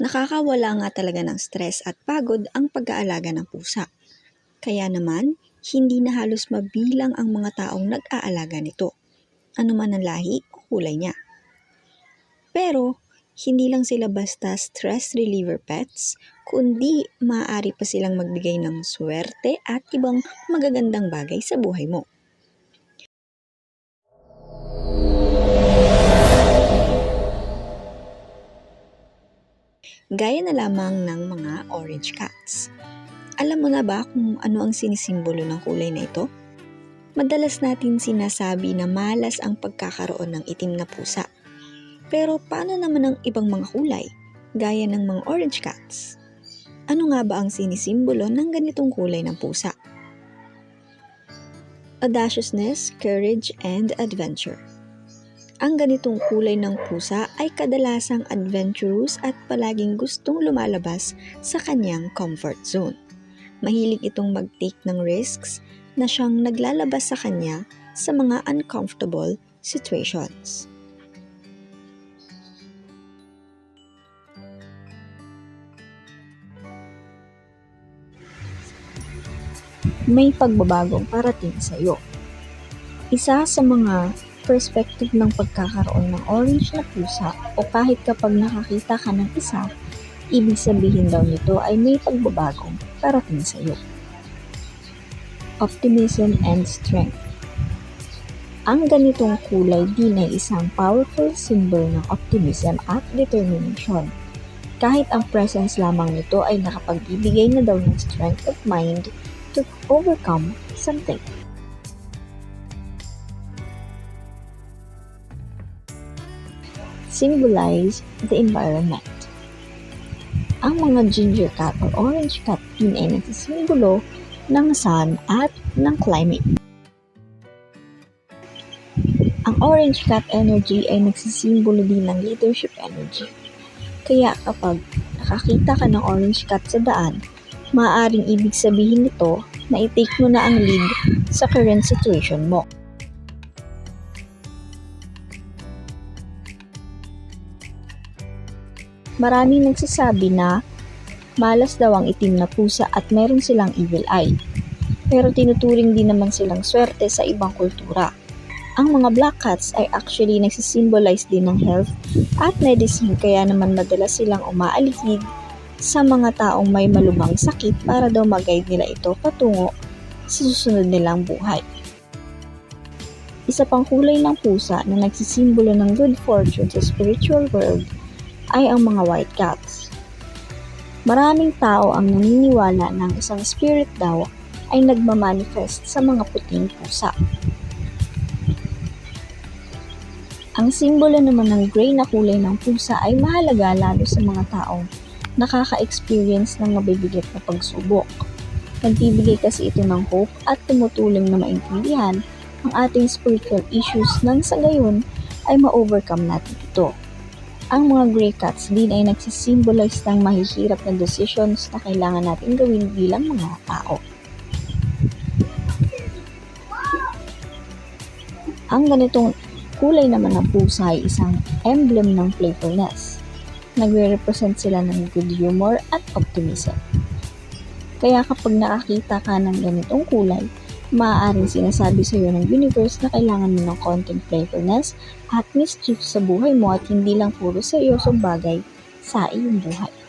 Nakakawala nga talaga ng stress at pagod ang pag-aalaga ng pusa. Kaya naman, hindi na halos mabilang ang mga taong nag-aalaga nito. Ano man ang lahi o kulay niya. Pero, hindi lang sila basta stress reliever pets, kundi maaari pa silang magbigay ng swerte at ibang magagandang bagay sa buhay mo. Gaya na lamang ng mga orange cats. Alam mo na ba kung ano ang sinisimbolo ng kulay na ito? Madalas natin sinasabi na malas ang pagkakaroon ng itim na pusa. Pero paano naman ang ibang mga kulay, gaya ng mga orange cats? Ano nga ba ang sinisimbolo ng ganitong kulay ng pusa? Audaciousness, courage, and adventure. Ang ganitong kulay ng pusa ay kadalasang adventurous at palaging gustong lumalabas sa kanyang comfort zone. Mahilig itong mag-take ng risks na siyang naglalabas sa kanya sa mga uncomfortable situations. May pagbabagong parating sa iyo. Isa sa mga perspective ng pagkakaroon ng orange na pusa o kahit kapag nakakita ka ng isa, ibig sabihin daw nito ay may pagbabagong parating sa iyo. Optimism and strength Ang ganitong kulay din ay isang powerful symbol ng optimism at determination. Kahit ang presence lamang nito ay nakapagbibigay na daw ng strength of mind to overcome something. Symbolize the environment. Ang mga ginger cat or orange cat din ay nagsisimbolo ng sun at ng climate. Ang orange cat energy ay nagsisimbolo din ng leadership energy. Kaya kapag nakakita ka ng orange cat sa daan, maaaring ibig sabihin nito na i-take mo na ang lead sa current situation mo. Maraming nagsasabi na malas daw ang itim na pusa at meron silang evil eye. Pero tinuturing din naman silang swerte sa ibang kultura. Ang mga black cats ay actually nagsisimbolize din ng health at medicine kaya naman madalas silang umaaligid sa mga taong may malubhang sakit para daw mag-guide nila ito patungo sa susunod nilang buhay. Isa pang kulay ng pusa na nagsisimbolo ng good fortune sa spiritual world ay ang mga white cats. Maraming tao ang naniniwala ng isang spirit daw ay nagmamanifest sa mga puting pusa. Ang simbolo naman ng gray na kulay ng pusa ay mahalaga lalo sa mga taong nakaka-experience ng mabibigat na pagsubok. Nagbibigay kasi ito ng hope at tumutulong na maintindihan ang ating spiritual issues nang sa gayon ay ma-overcome natin ito. Ang mga gray cats din ay nagsisimbolize ng mahihirap na decisions na kailangan natin gawin bilang mga tao. Ang ganitong kulay naman ng pusa ay isang emblem ng playfulness. Nagre-represent sila ng good humor at optimism. Kaya kapag nakakita ka ng ganitong kulay, maaaring sinasabi sa iyo ng universe na kailangan mo ng konting playfulness at mischief sa buhay mo at hindi lang puro seryosong bagay sa iyong buhay.